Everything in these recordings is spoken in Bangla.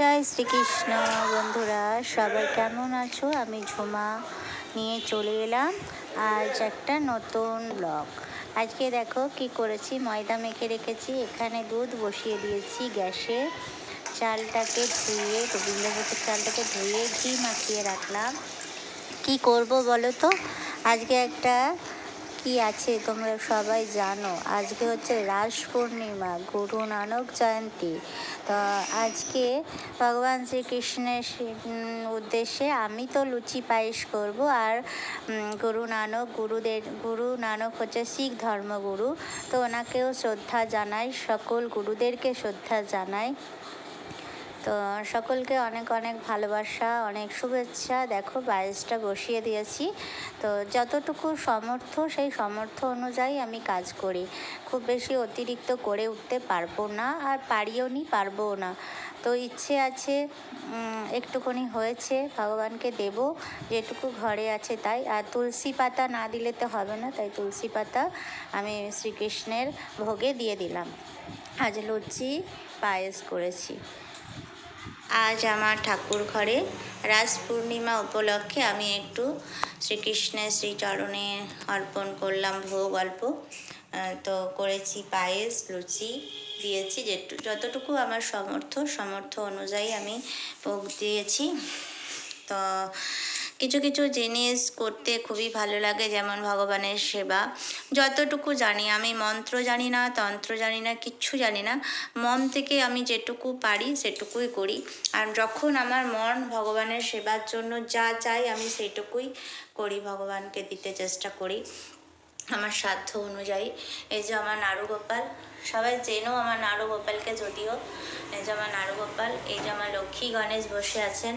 জয় শ্রীকৃষ্ণ। বন্ধুরা, সবাই কেমন আছো? আমি ঝুমা নিয়ে চলে এলাম আজ একটা নতুন ব্লগ আজকে দেখো কি করেছি, ময়দা মেখে রেখেছি, এখানে দুধ বসিয়ে দিয়েছি গ্যাসে। চালটাকে ধুয়ে, গোবিন্দভোগের চালটাকে ধুয়ে ঘি মাখিয়ে রাখলাম। কি করব বলো তো? আজকে একটা কি আছে তোমরা সবাই জানো? আজকে হচ্ছে রাস পূর্ণিমা, গুরু নানক জয়ন্তী। তো আজকে ভগবান শ্রীকৃষ্ণের উদ্দেশ্যে আমি তো লুচি পায়েস করব আর গুরু নানক, গুরুদের, গুরু নানক হচ্ছে শিখ ধর্মগুরু। তো ওনাকেও শ্রদ্ধা জানাই, সকল গুরুদেরকে শ্রদ্ধা জানাই। তো সকলকে অনেক অনেক ভালোবাসা, অনেক শুভেচ্ছা। দেখো পায়েসটা বসিয়ে দিয়েছি। তো যতটুকু সমর্থ, সেই সমর্থ অনুযায়ী আমি কাজ করি। খুব বেশি অতিরিক্ত করে উঠতে পারব না আর পারিও নি, পারবও না। তো ইচ্ছে আছে একটুখানি হয়েছে, ভগবানকে দেব। যেটুকু ঘরে আছে তাই। আর তুলসী পাতা না দিলে তো হবে না, তাই তুলসী পাতা আমি শ্রীকৃষ্ণের ভোগে দিয়ে দিলাম। আজ লুচি, পায়েস করেছি। আজ আমার ঠাকুর ঘরে রাজ পূর্ণিমা উপলক্ষে আমি একটু শ্রীকৃষ্ণের শ্রীচরণে অর্পণ করলাম ভোগ অল্প। তো করেছি পায়েস, লুচি দিয়েছি, যেটু, যতটুকু আমার সমর্থ সমর্থ অনুযায়ী আমি ভোগ দিয়েছি। তো কিছু কিছু জিনিস করতে খুবই ভালো লাগে, যেমন ভগবানের সেবা। যতটুকু জানি, আমি মন্ত্র জানি না, তন্ত্র জানি না, কিচ্ছু জানি না। মন থেকে আমি যেটুকু পারি, সেটুকুই করি। আর যখন আমার মন ভগবানের সেবার জন্য যা চাই, আমি সেটুকুই করি, ভগবানকে দিতে চেষ্টা করি। আমার সাধ্য অনুযায়ী। এই যে আমার নাড়ু গোপাল সবাই চেনো আমার নাড়ু গোপালকে যদিও। এই যে আমার নাড়ু গোপাল এই যে আমার লক্ষ্মী গণেশ বসে আছেন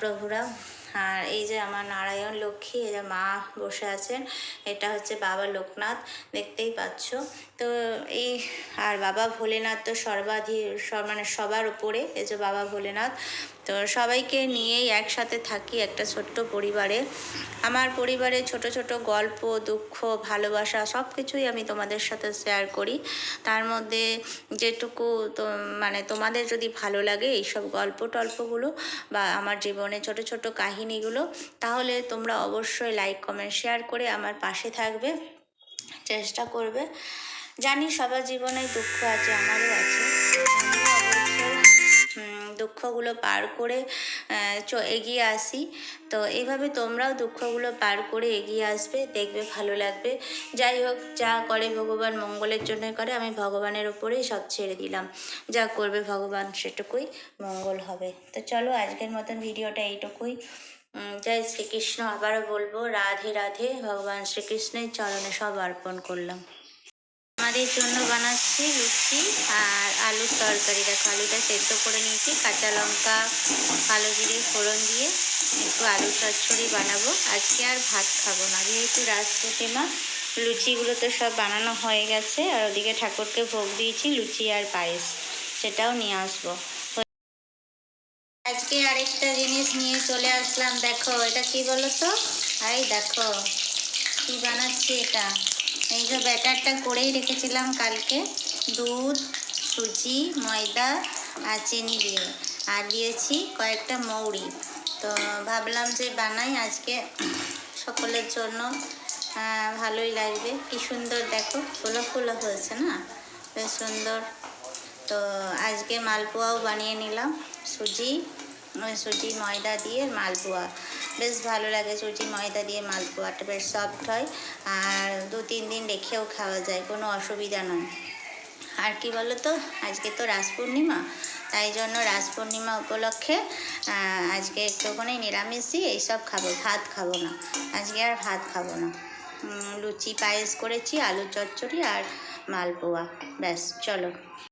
প্রভুরা আর এই যে আমার নারায়ণ লক্ষ্মী, এই যে মা বসে আছেন, এটা হচ্ছে বাবা লোকনাথ, দেখতেই পাচ্ছ। তো এই আর বাবা ভোলেনাথ তো সর্বাধি মানে সবার উপরে, এই যে বাবা ভোলেনাথ। তো সবাইকে নিয়েই একসাথে থাকি একটা ছোট্ট পরিবারে। আমার পরিবারে ছোট ছোট গল্প, দুঃখ, ভালোবাসা সব কিছুই আমি তোমাদের সাথে শেয়ার করি। তার মধ্যে যেটুকু তো মানে তোমাদের যদি ভালো লাগে এইসব গল্প টল্পগুলো বা আমার জীবনে ছোট ছোট কাহিনীগুলো, তাহলে তোমরা অবশ্যই লাইক কমেন্ট শেয়ার করে আমার পাশে থাকবে। চেষ্টা করবে। জানি সবার জীবনে দুঃখ আছে, আমারও আছে। অবশ্যই দুঃখগুলো পার করে এগিয়ে আসি। তো এইভাবে তোমরাও দুঃখগুলো পার করে এগিয়ে আসবে, দেখবে ভালো লাগবে। যাই হোক, যা করে ভগবান মঙ্গলের জন্য করে, আমি ভগবানের ওপরেই সব ছেড়ে দিলাম। যা করবে ভগবান সেটুকুই মঙ্গল হবে। তো চলো, আজকের মতন ভিডিওটা এইটুকুই। জয় শ্রীকৃষ্ণ, আবারও বলব, রাধে রাধে, ভগবান শ্রীকৃষ্ণের চরণে সব অর্পণ করলাম। আমাদের জন্য বানাচ্ছি লুচি আর আলুর তরকারি দেখো, আলুটা সেদ্ধ করে নিয়েছি, কাঁচা লঙ্কা, কালো জিরে, ফোড়ন দিয়ে একটু আলু চচ্চড়ি বানাবো। আজকে আর ভাত খাব না, যেহেতু রাস প্রতিমা লুচিগুলো তো সব বানানো হয়ে গেছে, আর ওদিকে ঠাকুরকে ভোগ দিয়েছি, লুচি আর পায়েস, সেটাও নিয়ে আসব। আজকে আরেকটা জিনিস নিয়ে চলে আসলাম, দেখো, এটা কি বলো তো এই দেখো, কি বানাচ্ছি এটা? এই যে ব্যাটারটা করেই রেখেছিলাম কালকে, দুধ সুজি, ময়দা আর চিনি দিয়ে। আর দিয়েছি কয়েকটা মৌরি। তো ভাবলাম যে বানাই আজকে সকলের জন্য। ভালোই লাগবে। কি সুন্দর দেখো, ফুলো ফুলো হয়েছে না? বেশ সুন্দর। তো আজকে মালপোয়াও বানিয়ে নিলাম, সুজি সুজি, ময়দা দিয়ে মালপোয়া। বেশ ভালো লাগে সুজি, ময়দা দিয়ে মালপোয়াটা, বেশ সফট হয়। আর দু তিন দিন রেখেও খাওয়া যায়, কোনো অসুবিধা নয়। আর কি বলো তো? আজকে তো রাস পূর্ণিমা, তাই জন্য রাস পূর্ণিমা উপলক্ষে আজকে একটুখানি নিরামিষই এইসব খাব, ভাত খাব না। আজকে আর ভাত খাব না। লুচি, পায়েস করেছি, আলু চচ্চড়ি আর মালপোয়া। ব্যাস, চলো।